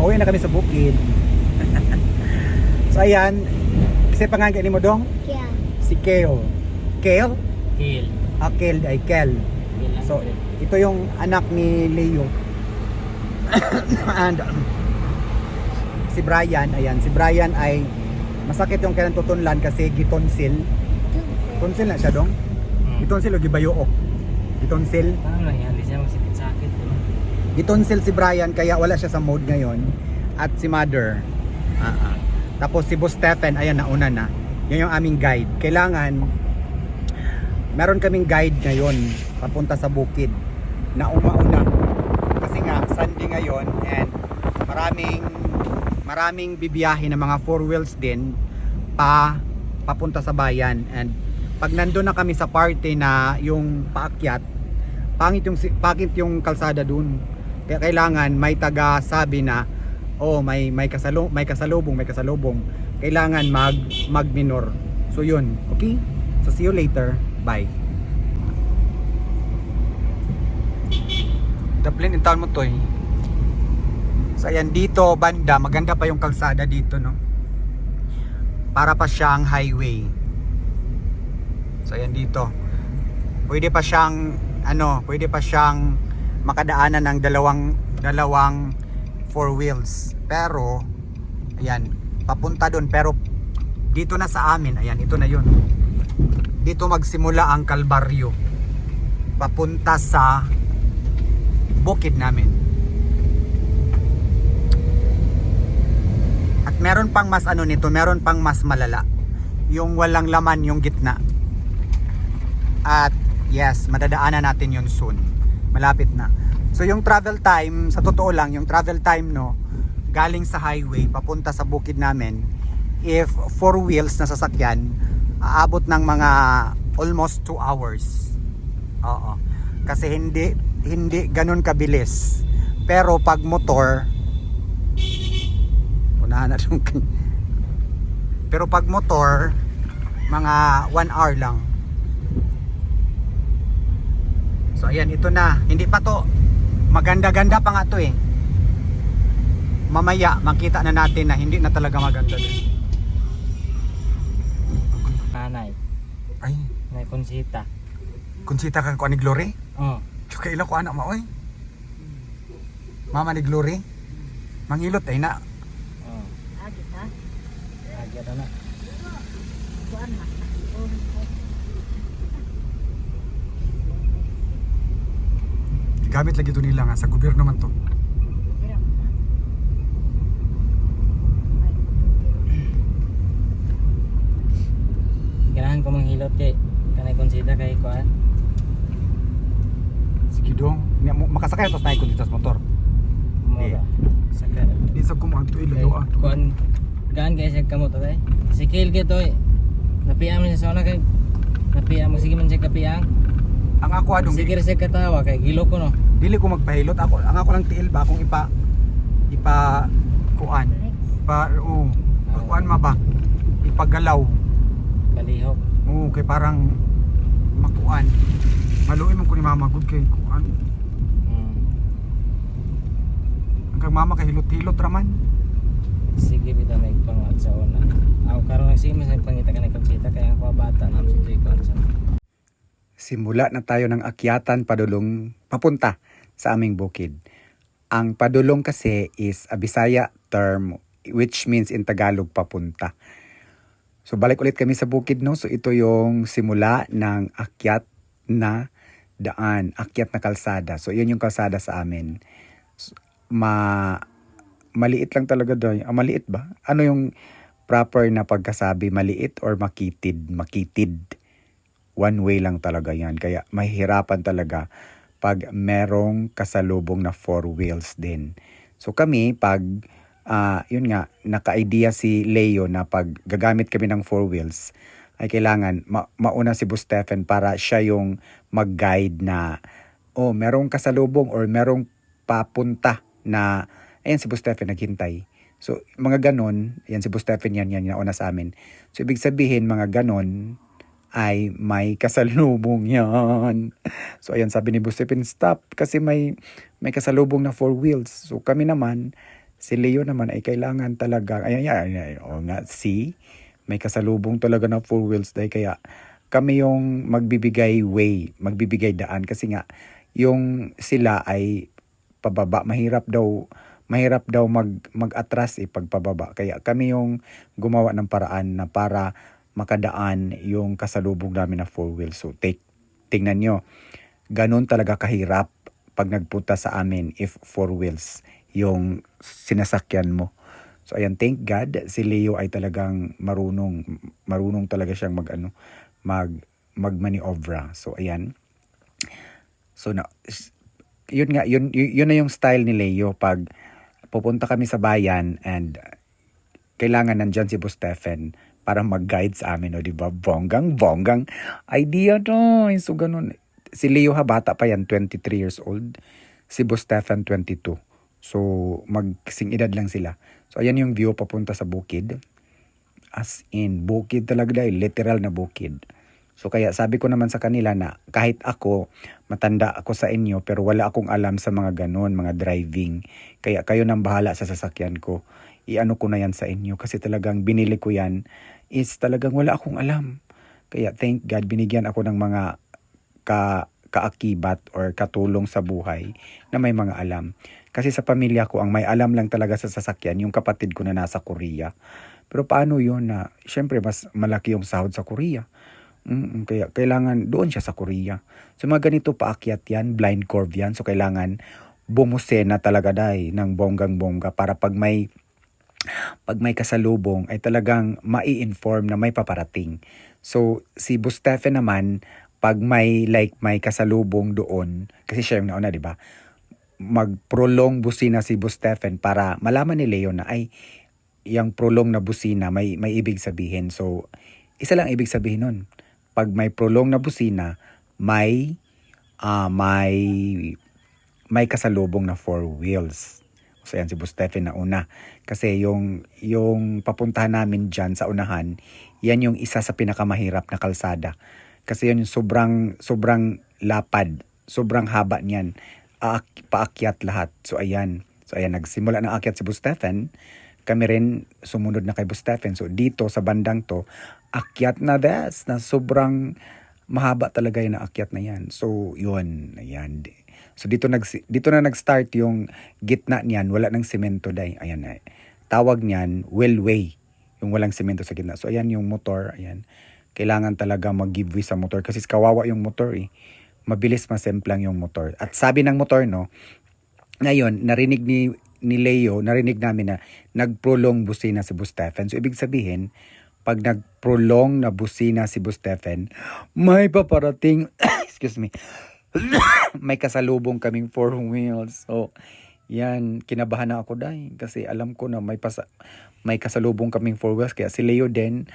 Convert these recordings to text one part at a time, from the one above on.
Pauwi na kami sa bukid. so ayan, kasi pangalan ni mo dong? Kaya, Si Kale. Kale? Kill. Ah, Kale ay Kel. So, ito yung anak ni Leo. And si Brian, ayan, si Brian ay masakit yung kailan tutunlan kasi gitonsil. Tonsil na siya dong? Hmm. Gitonsil o gibayuok? Gitonsil? Yan? Hindi siya magsakit-sakit. Gitonsil si Brian kaya wala siya sa mode ngayon. At si Mother. Ah, ah. Tapos si Boss Stephen, ayan nauna na. Yan yung aming guide. Kailangan meron kaming guide ngayon papunta sa bukid na umauna. Kasi nga Sunday ngayon and maraming maraming bibiyahe ng mga four wheels din pa papunta sa bayan and pag nandun na kami sa party na yung paakyat pangit yung pangit yung kalsada dun kaya kailangan may taga sabi na oh may may kasalo may kasalubong may kasalubong kailangan mag mag minor so yun okay so see you later bye Daplin in town mo to eh. So ayan dito banda maganda pa yung kalsada dito no. Para pa siyang highway. So ayan dito. Pwede pa siyang ano, pwede pa siyang makadaanan ng dalawang dalawang four wheels. Pero ayan, papunta doon pero dito na sa amin, ayan, ito na 'yon. Dito magsimula ang kalbaryo. Papunta sa bukid namin. At meron pang mas ano nito, meron pang mas malala. Yung walang laman yung gitna. At yes, madadaanan natin yun soon. Malapit na. So yung travel time, sa totoo lang, yung travel time no, galing sa highway papunta sa bukid namin, if four wheels na sasakyan, aabot ng mga almost 2 hours. Oo. Kasi hindi hindi ganun kabilis. Pero pag motor unahan na yung Pero pag motor mga 1 hour lang. So ayan, ito na. Hindi pa to maganda-ganda pa nga to eh. Mamaya makita na natin na hindi na talaga maganda din. Nanay. Ay, Nay Consita. kunsita kang kuha ni Glory? Oh. Tsaka ilang ko anak mo oy. Mama ni Glory. Mangilot ay na. Oh. agit ha? Agad na. Kuan ha? Gamit lagi to nila nga sa gobyerno man to. Ganahan ko manghilot kay kanay Consita kay kuan. Sige dong. Makasakay tos na ikot dito sa motor. Mo Di. ba? Saka Di sa kumuang to ilayo ah. kuan gaan kay siya kamot tay. Si Kill kay toy. Napiam siya sa una kay napiam mo sige man siya kapiang. Ang ako adong Sige siya katawa kay gilo ko no. dili ko magpahilot ako ang ako lang tiil ba akong ipa ipa kuan pa oh kuan ma ba ipagalaw Kalihok. oo kay parang makuan maluin mo ko ni mama good kay kuan Hmm. ang kang mama kay hilot-hilot raman Sige bitaw may pangat sa una. Ako karon nagsige man sa pangita kanay Consita kay ako bata na Consa. Simula na tayo ng akyatan padulong papunta sa aming bukid. Ang padulong kasi is a Bisaya term which means in Tagalog papunta. So balik ulit kami sa bukid no. So ito yung simula ng akyat na daan, akyat na kalsada. So yun yung kalsada sa amin. So, ma maliit lang talaga doon. Ah, maliit ba? Ano yung proper na pagkasabi maliit or makitid? Makitid one way lang talaga yan. Kaya mahihirapan talaga pag merong kasalubong na four wheels din. So kami, pag, ah, yun nga, naka-idea si Leo na pag gagamit kami ng four wheels, ay kailangan ma- mauna si Boss Stephen para siya yung mag-guide na, oh, merong kasalubong or merong papunta na, ayan si Boss Stephen naghintay. So, mga ganon, yan si Boss Stephen yan, yan, yan, una sa amin. So, ibig sabihin, mga ganon, ay may kasalubong yan. So ayan sabi ni Stephen, stop kasi may may kasalubong na four wheels. So kami naman Si Leo naman ay kailangan talaga, ayan, ayan, ayan, o nga, see, may kasalubong talaga na four wheels dahil kaya kami yung magbibigay way, magbibigay daan kasi nga yung sila ay pababa, mahirap daw mahirap daw mag mag-atras eh pagpababa. Kaya kami yung gumawa ng paraan na para makadaan yung kasalubong namin na four wheels. So take tingnan nyo, ganun talaga kahirap pag nagpunta sa amin if four wheels yung sinasakyan mo. So ayan, thank God si Leo ay talagang marunong marunong talaga siyang mag ano mag magmaniobra. So ayan. So na yun nga yun y- yun na yung style ni Leo pag pupunta kami sa bayan and kailangan nandyan si Boss Stephen para mag-guide sa amin, o di ba? Bonggang, bonggang idea to. So, ganun. Si Leo ha, bata pa yan, 23 years old. Si Boss Stephen, 22. So, magsing edad lang sila. So, ayan yung view papunta sa bukid. As in, bukid talaga dahil, literal na bukid. So kaya sabi ko naman sa kanila na kahit ako, matanda ako sa inyo pero wala akong alam sa mga ganon, mga driving. Kaya kayo nang bahala sa sasakyan ko. Iano ko na yan sa inyo kasi talagang binili ko yan is talagang wala akong alam. Kaya thank God binigyan ako ng mga ka kaakibat or katulong sa buhay na may mga alam. Kasi sa pamilya ko, ang may alam lang talaga sa sasakyan, yung kapatid ko na nasa Korea. Pero paano yun na, syempre mas malaki yung sahod sa Korea. Mm, kaya kailangan doon siya sa Korea. So mga ganito paakyat yan, blind curve yan. So kailangan bumusena talaga dai ng bonggang-bongga para pag may pag may kasalubong ay talagang mai-inform na may paparating. So si Bustefe naman pag may like may kasalubong doon kasi siya yung nauna, 'di ba? Mag-prolong busina si Bustefen para malaman ni Leo na ay yung prolong na busina may may ibig sabihin. So isa lang ibig sabihin nun. Pag may prolong na busina, may ah, may may kasalubong na four wheels. So yan si Stephen na una. Kasi yung, yung papuntahan namin dyan sa unahan, yan yung isa sa pinakamahirap na kalsada. Kasi yan yung sobrang, sobrang lapad, sobrang haba niyan. Aak- paakyat lahat. So ayan. So ayan, nagsimula na akyat si Boss Stephen. Kami rin sumunod na kay Boss Stephen. So dito sa bandang to, akyat na des na sobrang mahaba talaga yung akyat na yan. So yun, ayan. So dito nag dito na nag-start yung gitna niyan, wala nang semento dai. Ayan na. Tawag niyan wellway, yung walang semento sa gitna. So ayan yung motor, ayan. Kailangan talaga mag-give way sa motor kasi kawawa yung motor eh. Mabilis masemplang yung motor. At sabi ng motor no, ngayon narinig ni ni Leo, narinig namin na nag-prolong busina si Boss Stephen. So ibig sabihin, pag nag-prolong na busina si Boss Stephen, may paparating, excuse me, may kasalubong kaming four wheels. So, yan, kinabahan na ako dahil kasi alam ko na may pasa, may kasalubong kaming four wheels. Kaya si Leo din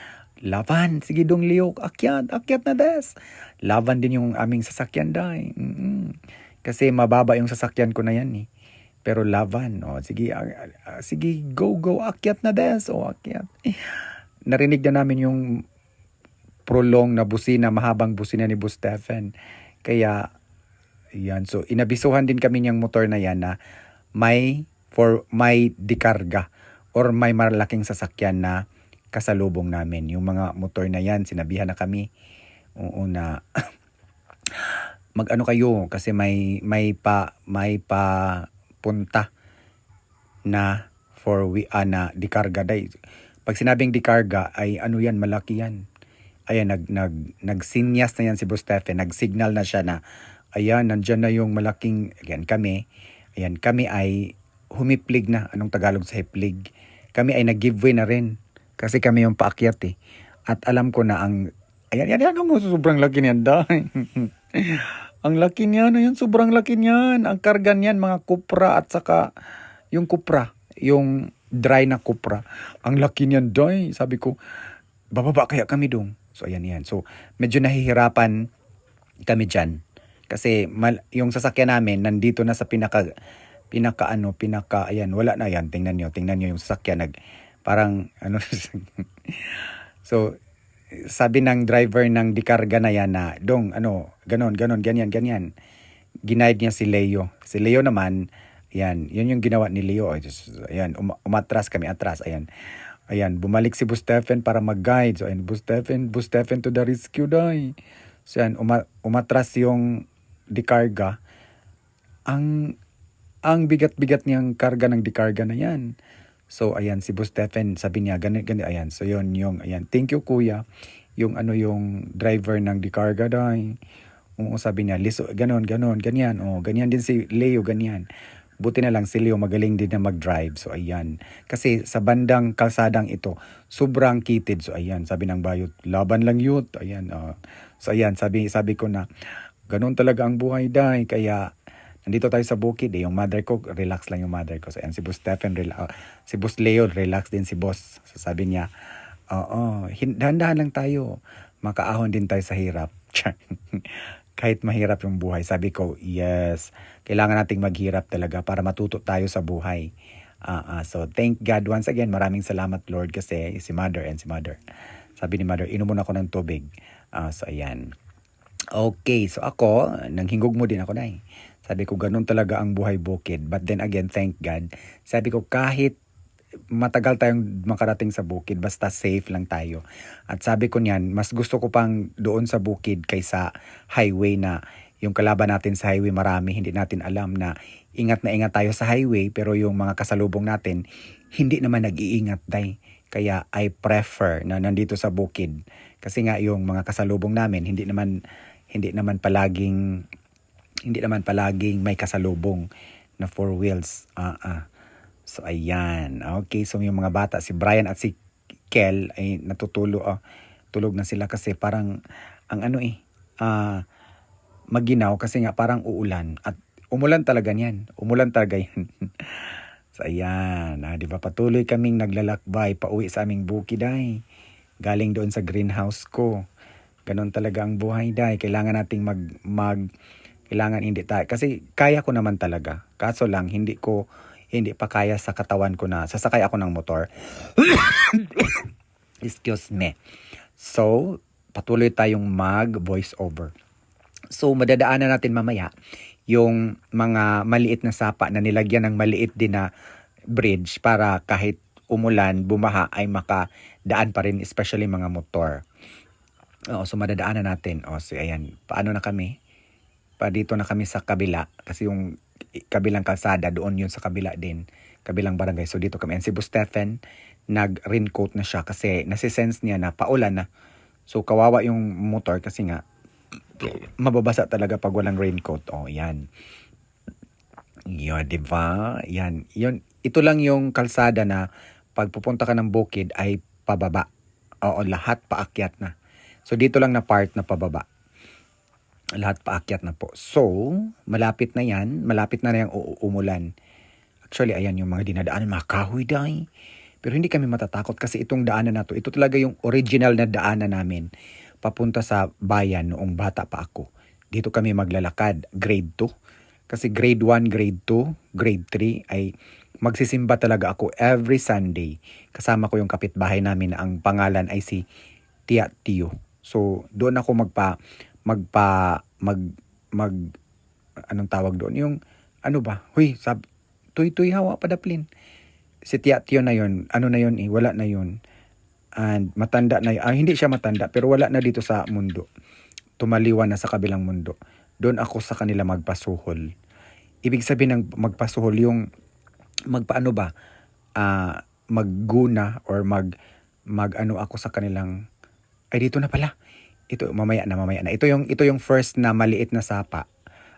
laban sige dong Leo akyat akyat na des. Laban din yung aming sasakyan dahil mm kasi mababa yung sasakyan ko na yan eh. Pero laban oh sige ah, ah, sige go go akyat na des. O akyat. Narinig na namin yung prolong na busina mahabang busina ni Stephen. Kaya yan. So, inabisuhan din kami niyang motor na yan na may for may dikarga or may malaking sasakyan na kasalubong namin. Yung mga motor na yan, sinabihan na kami. Oo na mag-ano kayo kasi may may pa may pa punta na for we ah, na dikarga day. Pag sinabing dikarga ay ano yan, malaki yan. Ayan, nag, nag, nagsinyas na yan si Boss Stephen. Nag-signal na siya na ayan, nandyan na yung malaking, ayan, kami, ayan, kami ay humiplig na. Anong Tagalog sa hiplig? Kami ay nag-giveaway na rin. Kasi kami yung paakyat eh. At alam ko na ang, ayan, ayan, ayan, ang sobrang laki niyan, ang laki niyan, ayan, sobrang laki niyan. Ang karga niyan, mga kupra at saka yung kupra, yung dry na kupra. Ang laki niyan, dahil. Sabi ko, bababa kaya kami dong. So, ayan yan. So, medyo nahihirapan kami dyan. Kasi mal, yung sasakyan namin nandito na sa pinaka pinaka ano, pinaka ayan, wala na yan. Tingnan niyo, tingnan niyo yung sasakyan nag parang ano So sabi ng driver ng dikarga na yan na, "Dong, ano, ganon, ganon, ganyan, ganyan." Ginaid niya si Leo. Si Leo naman, Yan, yun yung ginawa ni Leo. Ayan, um- umatras kami, atras. Ayan. Ayan, bumalik si Bus Stephen para mag-guide. So, ayan, Bus Stephen, Bus Stephen to the rescue, day. So, ayan, uma- umatras yung dikarga. Ang, ang bigat-bigat niyang karga ng dikarga na yan. So, ayan, si Bus Stephen, sabi niya, ganit, ganit, ayan. So, yun, yung, ayan, thank you, kuya. Yung, ano, yung driver ng dikarga, day. Oo, sabi niya, liso, ganon, ganon, ganyan. Oh, ganyan din si Leo, ganyan. Buti na lang si Leo magaling din na mag-drive. So, ayan. Kasi sa bandang kalsadang ito, sobrang kitid. So, ayan. Sabi ng bayot, laban lang yun. Ayan. oh. so, ayan. Sabi, sabi ko na, ganun talaga ang buhay, day. Kaya, nandito tayo sa bukid eh. Yung mother ko, relax lang yung mother ko. So, ayan, si Boss Stephen, rela- ah, si Boss Leo, relax din si Boss. So, sabi niya, oo, dahan-dahan lang tayo. Makaahon din tayo sa hirap. Kahit mahirap yung buhay. Sabi ko, yes, kailangan nating maghirap talaga para matuto tayo sa buhay. Ah, ah, so, thank God once again. Maraming salamat, Lord, kasi si Mother and si Mother. Sabi ni Mother, inom muna ako ng tubig. Ah, so, ayan. Okay, so ako, nanghingog mo din ako na Sabi ko, ganun talaga ang buhay bukid. But then again, thank God. Sabi ko, kahit matagal tayong makarating sa bukid, basta safe lang tayo. At sabi ko niyan, mas gusto ko pang doon sa bukid kaysa highway na yung kalaban natin sa highway marami, hindi natin alam na ingat na ingat tayo sa highway, pero yung mga kasalubong natin, hindi naman nag-iingat day. Kaya I prefer na nandito sa bukid. Kasi nga yung mga kasalubong namin, hindi naman hindi naman palaging hindi naman palaging may kasalubong na four wheels. Ah, ah. So, ayan. Okay, so yung mga bata, si Brian at si Kel ay natutulog, ah, tulog na sila kasi parang, ang ano eh, ah, maginaw kasi nga parang uulan. At umulan talaga niyan. Umulan talaga yan. so, ayan. Ah, di ba, patuloy kaming naglalakbay pauwi sa aming bukid ay. Galing doon sa greenhouse ko. Ganon talaga ang buhay day. Kailangan nating mag, mag, kailangan hindi tayo. Kasi kaya ko naman talaga. Kaso lang, hindi ko, hindi pa kaya sa katawan ko na sasakay ako ng motor. Excuse me. So, patuloy tayong mag voice over. So, madadaanan natin mamaya yung mga maliit na sapa na nilagyan ng maliit din na bridge para kahit umulan, bumaha ay makadaan pa rin, especially mga motor. Oo, so madadaanan natin. O, so ayan, paano na kami? Pa dito na kami sa kabila kasi yung kabilang kalsada doon yun sa kabila din, kabilang barangay. So dito kami. And si Boss Stephen, nag-raincoat na siya kasi nasisense niya na paulan na. So kawawa yung motor kasi nga mababasa talaga pag walang raincoat. Oh, yan. Yun, di ba? Yan. Yun, ito lang yung kalsada na pag pupunta ka ng bukid ay pababa. Oo, lahat paakyat na. So, dito lang na part na pababa. Lahat paakyat na po. So, malapit na yan. Malapit na na yung umulan. Actually, ayan yung mga dinadaanan, mga kahoy dahi. Pero hindi kami matatakot kasi itong daanan na to, ito talaga yung original na daanan namin papunta sa bayan noong bata pa ako. Dito kami maglalakad, grade 2. Kasi grade 1, grade 2, grade 3 ay magsisimba talaga ako every Sunday. Kasama ko yung kapitbahay namin na ang pangalan ay si Tia Tio. So, doon ako magpa magpa mag mag anong tawag doon? Yung ano ba? Huy, sab tuy tuy hawa padaplin. Si Tia Tio na yon, ano na yon eh, wala na yon. And matanda na, ah, hindi siya matanda, pero wala na dito sa mundo. Tumaliwan na sa kabilang mundo. Doon ako sa kanila magpasuhol. Ibig sabihin ng magpasuhol, yung magpaano ba, ah, magguna or mag, mag ano ako sa kanilang, ay dito na pala. Ito, mamaya na, mamaya na. Ito yung, ito yung first na maliit na sapa.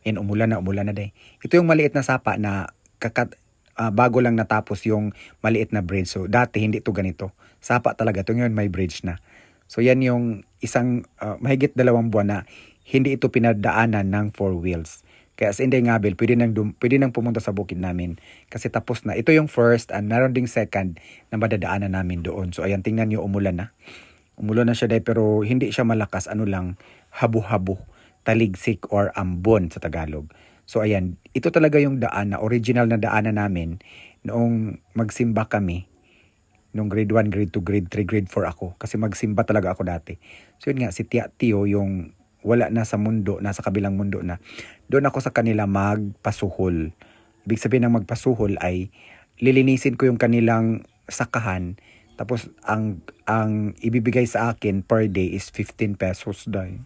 Ayan, umulan na, umulan na day. Ito yung maliit na sapa na kakat, ah, bago lang natapos yung maliit na bridge. So, dati hindi to ganito. Sapa talaga. Ito ngayon may bridge na. So, yan yung isang ah, mahigit dalawang buwan na hindi ito pinadaanan ng four wheels. Kaya sa Inday Ngabel, pwede nang, dum- pwede nang pumunta sa bukid namin. Kasi tapos na. Ito yung first and meron ding second na madadaanan namin doon. So, ayan, tingnan nyo, umulan na. Umulan na siya dahil pero hindi siya malakas. Ano lang, habo-habo, taligsik or ambon sa Tagalog. So ayan, ito talaga yung daan na original na daanan namin noong magsimba kami. Noong grade 1, grade 2, grade 3, grade 4 ako. Kasi magsimba talaga ako dati. So yun nga, si Tia Tio yung wala na sa mundo, nasa kabilang mundo na. Doon ako sa kanila magpasuhol. Ibig sabihin ng magpasuhol ay lilinisin ko yung kanilang sakahan tapos ang ang ibibigay sa akin per day is 15 pesos day.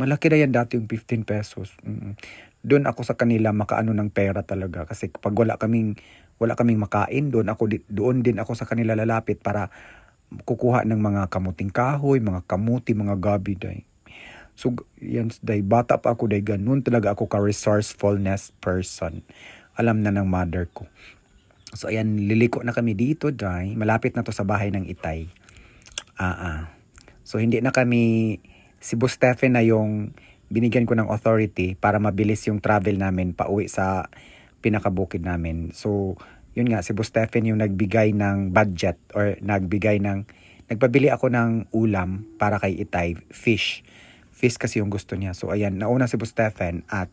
Malaki na yan dati yung 15 pesos. Mm. Doon ako sa kanila makaano ng pera talaga kasi pag wala kaming wala kaming makain doon ako doon din ako sa kanila lalapit para kukuha ng mga kamuting kahoy, mga kamuti, mga gabi day. So, yan, day, bata pa ako, day, ganun talaga ako ka-resourcefulness person. Alam na ng mother ko. So, ayan, liliko na kami dito, day. Malapit na to sa bahay ng itay. Ah, ah. So, hindi na kami, si Stephen na yung binigyan ko ng authority para mabilis yung travel namin pauwi sa pinakabukid namin. So, yun nga, si Boss Stephen yung nagbigay ng budget or nagbigay ng, nagpabili ako ng ulam para kay Itay, fish. Fish kasi yung gusto niya. So, ayan, nauna si Boss Stephen at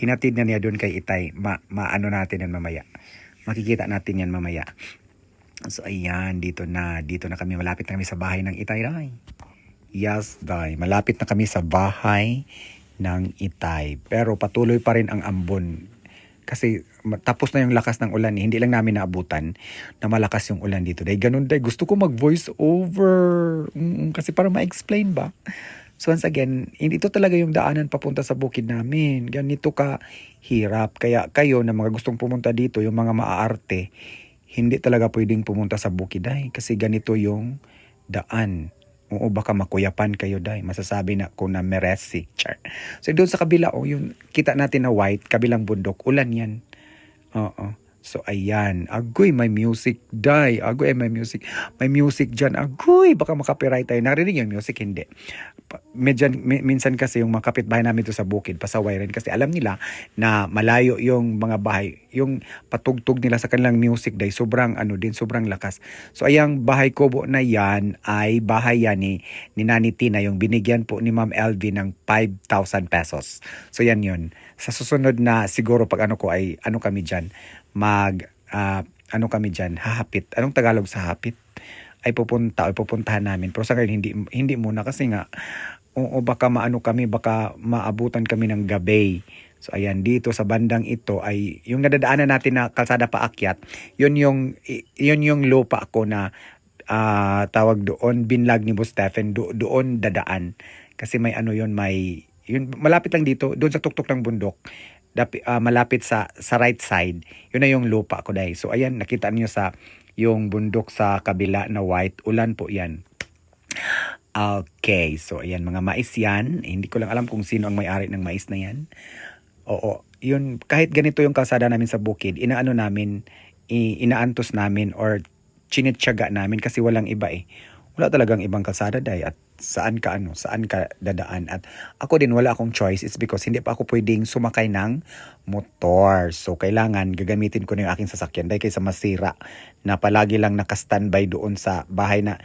hinatid na niya doon kay Itay. Ma, maano natin yan mamaya. Makikita natin yan mamaya. So, ayan, dito na. Dito na kami. Malapit na kami sa bahay ng Itay, Ray. Yes, Day. Malapit na kami sa bahay ng Itay. Pero patuloy pa rin ang ambon. Kasi tapos na yung lakas ng ulan. Eh. Hindi lang namin naabutan na malakas yung ulan dito. Day, ganun, Day. Gusto ko mag-voice over. Mm, kasi para ma-explain ba? So once again, ito talaga yung daanan papunta sa bukid namin. Ganito ka hirap. Kaya kayo na mga gustong pumunta dito, yung mga maaarte, hindi talaga pwedeng pumunta sa bukid ay kasi ganito yung daan. Oo, baka makuyapan kayo dahil masasabi na ko na meresi. Char. So doon sa kabila, oh, yung kita natin na white, kabilang bundok, ulan yan. Oo. So ayan, agoy may music day. Agoy may music. May music dyan. Agoy, baka makapiright tayo. Narinig yung music, hindi. Medyan, mi- minsan kasi yung mga kapitbahay namin to sa bukid, pasaway rin. Kasi alam nila na malayo yung mga bahay. Yung patugtog nila sa kanilang music day, sobrang ano din, sobrang lakas. So ayang bahay kubo na yan ay bahay yan ni, ni Nani Tina, yung binigyan po ni Ma'am LV ng 5,000 pesos. So yan yun. Sa susunod na siguro pag ano ko ay ano kami dyan, mag ah, ano kami dyan, hahapit. Anong Tagalog sa hapit? Ay pupunta, ay pupuntahan namin. Pero sa ngayon, hindi, hindi muna kasi nga, oo, baka maano kami, baka maabutan kami ng gabi. So ayan, dito sa bandang ito ay, yung nadadaanan natin na kalsada paakyat, yun yung, yun yung lupa ko na ah, tawag doon, binlag ni Boss Stephen, do, doon dadaan. Kasi may ano yun, may, yun, malapit lang dito, doon sa tuktok ng bundok, dapi, ah, malapit sa sa right side, yun na yung lupa ko dahil. So ayan, nakita niyo sa yung bundok sa kabila na white, ulan po yan. Okay, so ayan mga mais yan. Hindi ko lang alam kung sino ang may-ari ng mais na yan. Oo, yun, kahit ganito yung kalsada namin sa bukid, inaano namin, inaantos namin or chinitsaga namin kasi walang iba eh. Wala talagang ibang kalsada dahil at saan ka ano, saan ka dadaan. At ako din wala akong choice. It's because hindi pa ako pwedeng sumakay ng motor. So kailangan gagamitin ko na yung aking sasakyan dahil kaysa masira na palagi lang naka-standby doon sa bahay na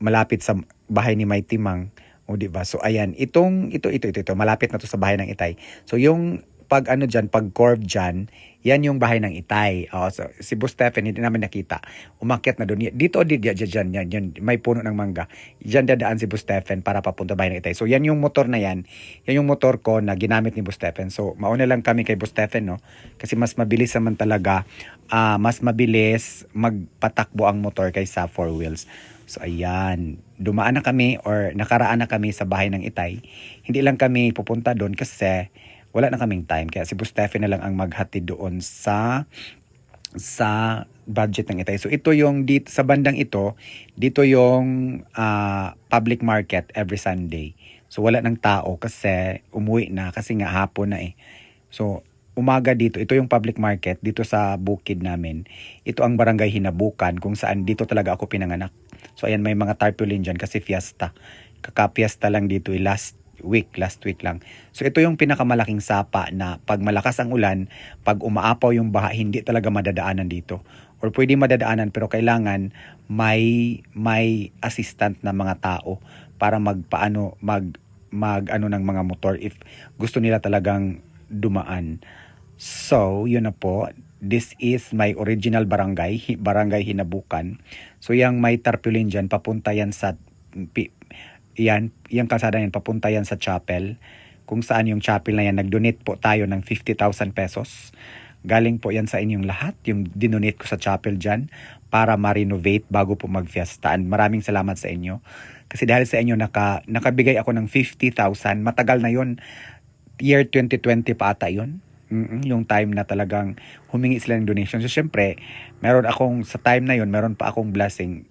malapit sa bahay ni May Timang. O di ba? So ayan, itong ito ito ito ito malapit na to sa bahay ng Itay. So yung pag ano diyan, pag curve diyan, yan yung bahay ng Itay. Oh, so si Boss Stephen hindi namin nakita. Umakyat na doon. Dito di diyan diyan yan, may puno ng mangga. Diyan dadaan si Boss Stephen para papunta bahay ng Itay. So yan yung motor na yan. Yan yung motor ko na ginamit ni Boss Stephen. So mauna lang kami kay Boss Stephen, no? Kasi mas mabilis naman talaga, ah, mas mabilis magpatakbo ang motor kaysa four wheels. So ayan, dumaan na kami or nakaraan na kami sa bahay ng Itay. Hindi lang kami pupunta doon kasi wala na kaming time. Kaya si Boss Steffi na lang ang maghatid doon sa sa budget ng Itay. So ito yung dito, sa bandang ito, dito yung ah, public market every Sunday. So wala ng tao kasi umuwi na kasi nga hapon na eh. So umaga dito, ito yung public market dito sa bukid namin. Ito ang barangay Hinabukan kung saan dito talaga ako pinanganak. So ayan may mga tarpaulin dyan kasi fiesta. Kaka-fiesta lang dito eh, last week, last week lang. So ito yung pinakamalaking sapa na pag malakas ang ulan, pag umaapaw yung baha, hindi talaga madadaanan dito. Or pwede madadaanan pero kailangan may may assistant na mga tao para magpaano mag mag ano ng mga motor if gusto nila talagang dumaan. So, yun na po. This is my original barangay, barangay Hinabukan. So, yung may tarpaulin dyan, papunta yan sa, yan, yung kalsada yan, papunta yan sa chapel. Kung saan yung chapel na yan, nag-donate po tayo ng 50,000 pesos. Galing po yan sa inyong lahat, yung dinonate ko sa chapel dyan para ma-renovate bago po mag-fiesta. And maraming salamat sa inyo. Kasi dahil sa inyo, naka, nakabigay ako ng 50,000. Matagal na yon Year 2020 pa ata yun. Mm-mm, yung time na talagang humingi sila ng donation. So, syempre, meron akong, sa time na yon meron pa akong blessing.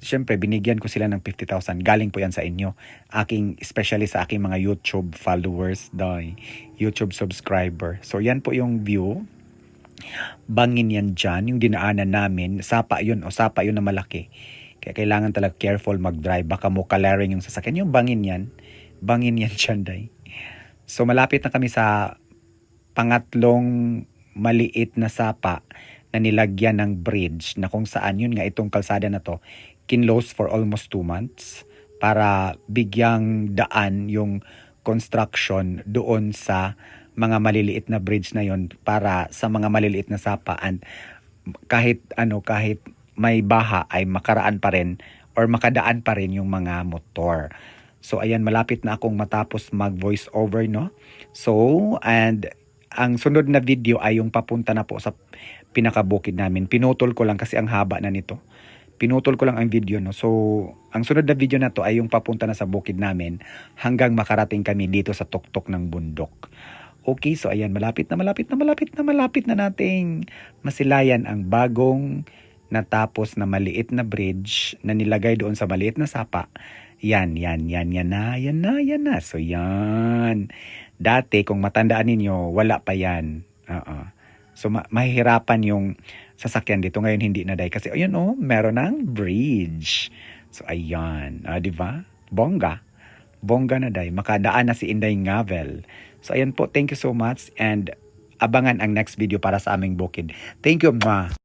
Syempre, binigyan ko sila ng 50,000. Galing po yan sa inyo. Aking, especially sa aking mga YouTube followers, doy, YouTube subscriber. So, yan po yung view. Bangin yan dyan, yung dinaanan namin. Sapa yun, o sapa yun na malaki. Kaya kailangan talaga careful mag-drive. Baka mo kalaring yung sasakyan. Yung bangin yan, bangin yan dyan, day. So, malapit na kami sa pangatlong maliit na sapa na nilagyan ng bridge na kung saan yun nga itong kalsada na to kinlose for almost two months para bigyang daan yung construction doon sa mga maliliit na bridge na yon para sa mga maliliit na sapa and kahit ano kahit may baha ay makaraan pa rin or makadaan pa rin yung mga motor. So ayan malapit na akong matapos mag voice over no. So and ang sunod na video ay yung papunta na po sa pinakabukid namin. Pinutol ko lang kasi ang haba na nito. Pinutol ko lang ang video no. So ang sunod na video na to ay yung papunta na sa bukid namin hanggang makarating kami dito sa tuktok ng bundok. Okay, so ayan, malapit na malapit na malapit na malapit na nating masilayan ang bagong natapos na maliit na bridge na nilagay doon sa maliit na sapa. Yan, yan, yan, yan na, yan na, yan na. So yan. Dati, kung matandaan ninyo, wala pa yan. Oo. So ma- mahihirapan yung sasakyan dito. Ngayon hindi na dahil. Kasi ayun oh, meron ng bridge. So ayan. Ah, di ba? Bongga. Bongga na dahil. Makadaan na si Inday Ngavel. So ayan po, thank you so much and abangan ang next video para sa aming bukid. Thank you, ma.